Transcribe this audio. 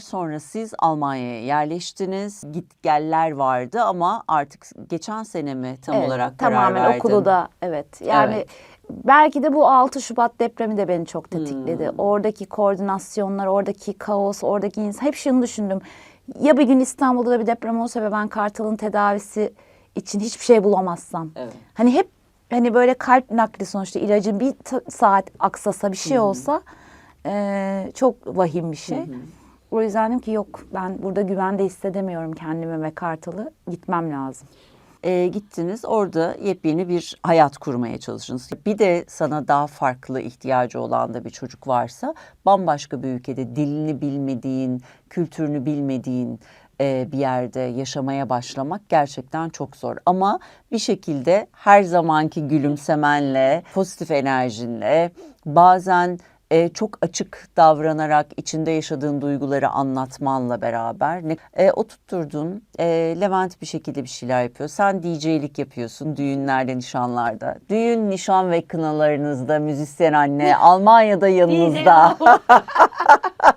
Sonra siz Almanya'ya yerleştiniz. Git geller vardı ama artık geçen sene mi tam Evet, olarak karar tamamen verdin? okulu da evet. Yani Evet. belki de bu 6 Şubat depremi de beni çok tetikledi. Hmm. Oradaki koordinasyonlar, oradaki kaos, oradaki insan hep şunu düşündüm. Ya bir gün İstanbul'da da bir deprem olsa ve ben Kartal'ın tedavisi için hiçbir şey bulamazsam. Evet. Hani hep hani böyle kalp nakli sonuçta ilacın bir saat aksasa bir şey olsa eee, çok vahim bir şey. O yüzden dedim ki yok ben burada güvende hissedemiyorum kendimi ve Kartal'ı gitmem lazım. Ee, gittiniz orada yepyeni bir hayat kurmaya çalıştınız. Bir de sana daha farklı ihtiyacı olan da bir çocuk varsa bambaşka bir ülkede dilini bilmediğin, kültürünü bilmediğin e, bir yerde yaşamaya başlamak gerçekten çok zor. Ama bir şekilde her zamanki gülümsemenle, pozitif enerjinle bazen e, çok açık davranarak içinde yaşadığın duyguları anlatmanla beraber ne, e, oturtturdun. E, Levent bir şekilde bir şeyler yapıyor. Sen DJ'lik yapıyorsun düğünlerde, nişanlarda. Düğün, nişan ve kınalarınızda müzisyen anne Almanya'da yanınızda.